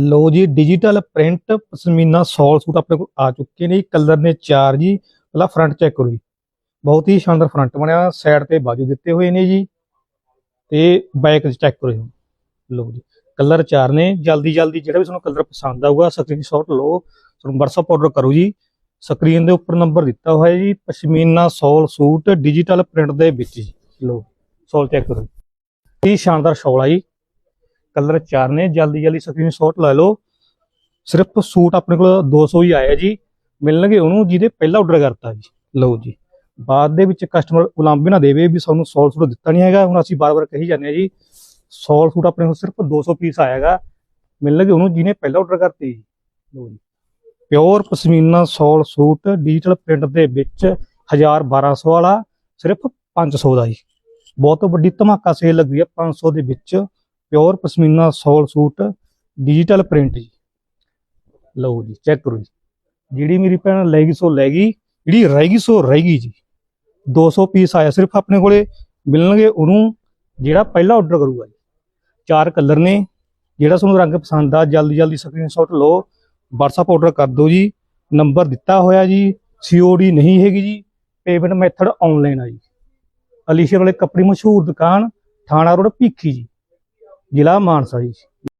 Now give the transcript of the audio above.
ਲੋ ਜੀ digital print pashmina shawl suit ਆਪਣੇ ਕੋਲ ਆ ਚੁੱਕੇ ਨੇ ਕਲਰ ਨੇ ਚਾਰ ਜੀ, ਪਹਿਲਾਂ ਫਰੰਟ ਚੈੱਕ ਕਰੋ ਜੀ। ਬਹੁਤ ਹੀ ਸ਼ਾਨਦਾਰ ਫਰੰਟ ਬਣਿਆ ਸਾਈਡ ਤੇ ਬਾਜੂ ਦਿੱਤੇ ਹੋਏ ਨੇ ਜੀ। ਤੇ ਬੈਕ ਚੈੱਕ ਕਰੋ ਜੀ ਲੋ ਜੀ ਕਲਰ ਚਾਰ ਨੇ, ਜਲਦੀ ਜਲਦੀ ਜਿਹੜਾ ਵੀ ਤੁਹਾਨੂੰ ਕਲਰ ਪਸੰਦ ਆਊਗਾ ਸਕਰੀਨਸ਼ਾਟ ਲਓ, ਤੁਹਾਨੂੰ WhatsApp ਆਰਡਰ ਕਰੋ ਜੀ। ਸਕਰੀਨ ਦੇ ਉੱਪਰ ਨੰਬਰ ਦਿੱਤਾ ਹੋਇਆ ਜੀ, pashmina shawl suit digital print ਦੇ ਵਿੱਚ ਜੀ। ਲੋ ਸੌਲ ਚੈੱਕ ਕਰੋ ਜੀ। ਸ਼ਾਨਦਾਰ ਸ਼ੌਲ ਆ ਜੀ। ਕਲਰ ਚਾਰ ਨੇ, ਜਲਦੀ ਜਲਦੀ ਸਕਰੀਨਸ਼ਾਟ ਲੈ ਲਓ। ਸਿਰਫ ਸੂਟ ਆਪਣੇ ਕੋਲ 200 ਹੀ ਆਇਆ ਜੀ। ਮਿਲਣਗੇ ਉਹਨੂੰ, ਜਿਹਦੇ ਪਹਿਲਾਂ ਆਰਡਰ ਕਰਤਾ ਜੀ। ਲਓ ਜੀ। ਬਾਅਦ ਦੇ ਵਿੱਚ ਕਸਟਮਰ ਉਲਾਂਭੇ ਨਾ ਦੇਵੇ ਵੀ ਸਾਨੂੰ 100 ਸੂਟ ਦਿੱਤਾ ਨਹੀਂ ਹੈਗਾ। ਹੁਣ ਅਸੀਂ ਬਾਰ-ਬਾਰ ਕਹੀ ਜਾਂਦੇ ਆ ਜੀ 100 ਸੂਟ ਆਪਣੇ ਕੋਲ ਸਿਰਫ 200 ਪੀਸ ਆਏਗਾ ਮਿਲਣਗੇ ਉਹਨੂੰ, ਜਿਹਨੇ ਪਹਿਲਾਂ ਆਰਡਰ ਕਰਤੇ ਜੀ। ਲਓ ਜੀ। Pure pashmina shawl suit digital print ਦੇ ਵਿੱਚ 1200 ਵਾਲਾ, ਸਿਰਫ 500 ਦਾ ਜੀ। ਬਹੁਤ ਵੱਡੀ ਧਮਾਕਾ ਸੇਲ ਲੱਗੀ ਹੈ 500 ਦੇ ਵਿੱਚ। Pure pashmina shawl suit digital print ਜੀ। ਲਓ ਜੀ ਚੈੱਕ ਕਰੋ ਜੀ। ਜਿਹੜੀ ਮੇਰੀ ਭੈਣ ਲੈ ਗਈ ਸੋ ਲੈ ਗਈ ਜਿਹੜੀ ਰਹਿ ਗਈ ਸੋ ਰਹਿ ਗਈ ਜੀ 200 ਪੀਸ ਆਇਆ ਸਿਰਫ ਆਪਣੇ ਕੋਲੇ, ਮਿਲਣਗੇ ਉਹਨੂੰ, ਜਿਹੜਾ ਪਹਿਲਾ ਆਰਡਰ ਕਰੂਗਾ ਜੀ। ਚਾਰ ਕਲਰ ਨੇ, ਜਿਹੜਾ ਤੁਹਾਨੂੰ ਰੰਗ ਪਸੰਦ ਆ, ਜਲਦੀ ਜਲਦੀ ਸਕਰੀਨਸ਼ਾਟ ਲਓ, WhatsApp ਆਰਡਰ ਕਰ ਦਿਓ ਜੀ। ਨੰਬਰ ਦਿੱਤਾ ਹੋਇਆ ਜੀ COD ਨਹੀਂ ਹੈਗੀ ਜੀ ਪੇਮੈਂਟ ਮੈਥਡ ਆਨਲਾਈਨ ਆ ਜੀ। ਅਲੀਸ਼ੇ ਵਾਲੇ ਕੱਪੜੇ ਮਸ਼ਹੂਰ ਦੁਕਾਨ, ਥਾਣਾ ਰੋਡ ਭੀਖੀ ਜੀ। ਜ਼ਿਲ੍ਹਾ ਮਾਨਸਾ ਜੀ।